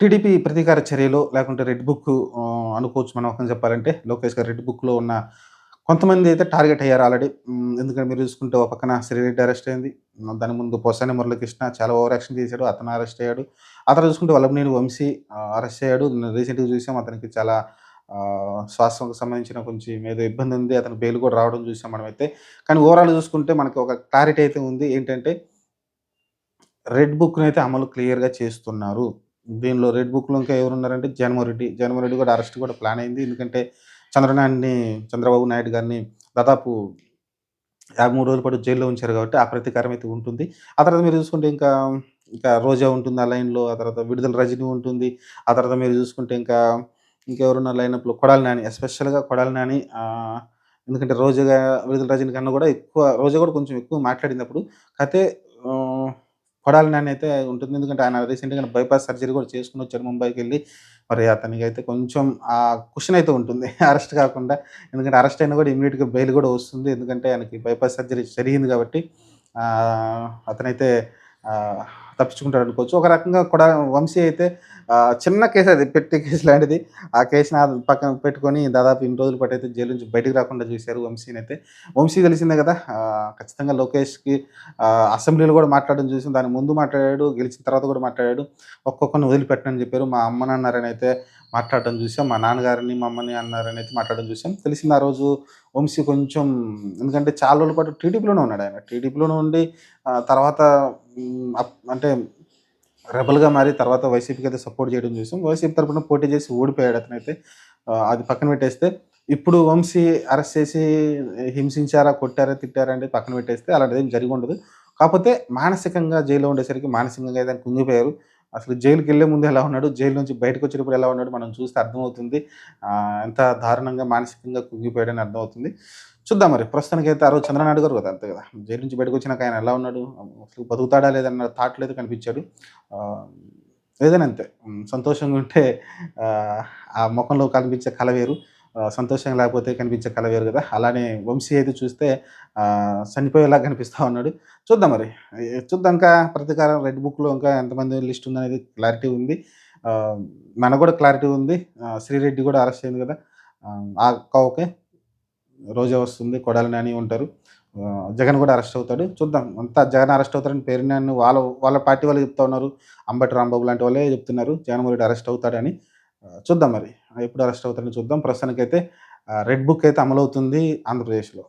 TDP ప్రతీకార చర్యలు లేకుంటే రెడ్ బుక్ అనుకోవచ్చు మనం ఒక చెప్పాలంటే. లోకేష్ గారు రెడ్ బుక్‌లో ఉన్న కొంతమంది అయితే టార్గెట్ అయ్యారు ఆల్రెడీ. ఎందుకంటే మీరు చూసుకుంటే ఒక పక్కన శ్రీరెడ్డి అరెస్ట్ అయింది. దాని ముందు పోసాని మురళీకృష్ణ చాలా ఓవర్ యాక్షన్ చేశాడు. అతను అరెస్ట్ అయ్యాడు. అతను చూసుకుంటే వల్లభనేని వంశీ అరెస్ట్ అయ్యాడు. రీసెంట్‌గా చూసాం అతనికి చాలా శ్వాసకు సంబంధించిన కొంచెం ఏదో ఇబ్బంది ఉంది. అతను బెయిల్ కూడా రావడం చూసాం మనమైతే. కానీ ఓవరాల్ చూసుకుంటే మనకి ఒక క్లారిటీ అయితే ఉంది. ఏంటంటే రెడ్ బుక్‌నైతే అమలు క్లియర్‌గా చేస్తున్నారు. దీనిలో రెడ్ బుక్‌లో ఇంకా ఎవరున్నారంటే జగన్మోహన్ రెడ్డి. జగన్మోహన్ కూడా అరెస్ట్ కూడా ప్లాన్ అయింది. ఎందుకంటే చంద్రనాయుడిని చంద్రబాబు నాయుడు గారిని దాదాపు 53 రోజుల పాటు జైల్‌లో ఉంచారు కాబట్టి ఆ ప్రతీకారం అయితే ఉంటుంది. ఆ తర్వాత మీరు చూసుకుంటే ఇంకా, ఇంకా రోజా ఉంటుంది ఆ లైన్‌లో. ఆ తర్వాత విడుదల రజనీ ఉంటుంది. ఆ తర్వాత మీరు చూసుకుంటే ఇంకా ఇంకెవరున్నారు లైనప్‌లో కొడాలి నాని. ఎస్పెషల్‌గా కొడాలి నాని ఎందుకంటే రోజుగా విడుదల రజనీ కన్నా కూడా ఎక్కువ రోజా కూడా కొంచెం ఎక్కువ మాట్లాడినప్పుడు కాతే కొడాలి నాని అయితే ఉంటుంది. ఎందుకంటే ఆయన రీసెంట్గా బైపాస్ సర్జరీ కూడా చేసుకొనొచ్చారు ముంబైకెళ్ళి. మరి అతనికి అయితే కొంచెం ఆ కుషన్ అయితే ఉంటుంది. అరెస్ట్ కాకుండా. ఎందుకంటే అరెస్ట్ అయినా కూడా ఇమీడియట్గా బెయిల్ కూడా వస్తుంది. ఎందుకంటే ఆయనకి బైపాస్ సర్జరీ జరిగింది కాబట్టి అతనైతే తప్పించుకుంటాడు అనుకోవచ్చు ఒక రకంగా కూడా వంశీ అయితే చిన్న కేస్ అది పెట్టి కేసు లాంటిది. ఆ కేసుని పక్కన పెట్టుకొని దాదాపు ఇన్ని రోజుల పాటైతే జైలు నుంచి బయటకు రాకుండా చూశారు వంశీని అయితే వంశీ తెలిసిందే కదా! ఖచ్చితంగా లోకేష్‌కి అసెంబ్లీలో కూడా మాట్లాడడం చూసాం. దాని ముందు మాట్లాడాడు. గెలిచిన తర్వాత కూడా మాట్లాడాడు. ఒక్కొక్కరిని వదిలిపెట్టనని చెప్పారు. మా అమ్మ నాన్నారని అయితే మాట్లాడడం చూసాం. మా నాన్నగారిని, మా అమ్మని అన్నారని అయితే మాట్లాడడం చూసాం. తెలిసింది ఆ రోజు వంశీ కొంచెం ఎందుకంటే చాలా రోజుల పాటు టీడీపీలోనే ఉన్నాడు ఆయన. టీడీపీలోనే ఉండి తర్వాత అంటే రెబల్గా మారి తర్వాత వైసీపీకి అయితే సపోర్ట్ చేయడం చూసాం. వైసీపీ తరపున పోటీ చేసి ఓడిపోయాడు అతనైతే. అది పక్కన పెట్టేస్తే ఇప్పుడు వంశీ అరెస్ట్ చేసి హింసించారా, కొట్టారా, తిట్టారా అంటే పక్కన పెట్టేస్తే అలాంటిది ఏం జరిగి ఉండదు. కాకపోతే మానసికంగా జైల్‌లో ఉండేసరికి మానసికంగా అయితే కుంగిపోయారు. అసలు జైలుకెళ్ళే ముందు ఎలా ఉన్నాడు, జైలు నుంచి బయటకు వచ్చేటప్పుడు ఎలా ఉన్నాడు మనం చూస్తే అర్థమవుతుంది. ఎంత దారుణంగా మానసికంగా కుంగిపోయాడని అర్థమవుతుంది. చూద్దాం మరి. ప్రస్తుతానికైతే ఆ రోజు చంద్రనాయుడు గారు కదా! అంతే కదా! జైలు నుంచి బయటకొచ్చినాక ఆయన ఎలా ఉన్నాడు? అసలు బతుకుతాడా లేదన్న అన్న థాట్‌లో అయితే కనిపించాడు. ఏదైనా అంతే. సంతోషంగా ఉంటే ఆ మొఖంలో కనిపించే కళ వేరు. సంతోషంగా లేకపోతే కనిపించే కళ వేరు కదా! అలానే వంశీ అయితే చూస్తే చనిపోయేలా చనిపోయేలాగా కనిపిస్తా ఉన్నాడు. చూద్దాం మరి. చూద్దాం ఇంకా ప్రతీకారం రెడ్ బుక్‌లో ఇంకా ఎంతమంది లిస్ట్ ఉందనేది క్లారిటీ ఉంది. మన కూడా క్లారిటీ ఉంది. శ్రీరెడ్డి కూడా అరెస్ట్ అయింది కదా! ఆ ఓకే. రోజా వస్తుంది. కొడాలి నాని ఉంటారు. జగన్ కూడా అరెస్ట్ అవుతాడు. చూద్దాం. అంతా జగన్ అరెస్ట్ అవుతారని పేరు నన్ను వాళ్ళ వాళ్ళ పార్టీ వాళ్ళు చెప్తా ఉన్నారు. అంబటి రాంబాబు లాంటి వాళ్ళే చెప్తున్నారు. జగన్మోహన్ రెడ్డి అరెస్ట్ అవుతాడని. చూద్దాం మరి. ఎప్పుడు అరెస్ట్ అవుతారని చూద్దాం. ప్రస్తుతానికైతే రెడ్ బుక్ అయితే అమలవుతుంది ఆంధ్రప్రదేశ్‌లో.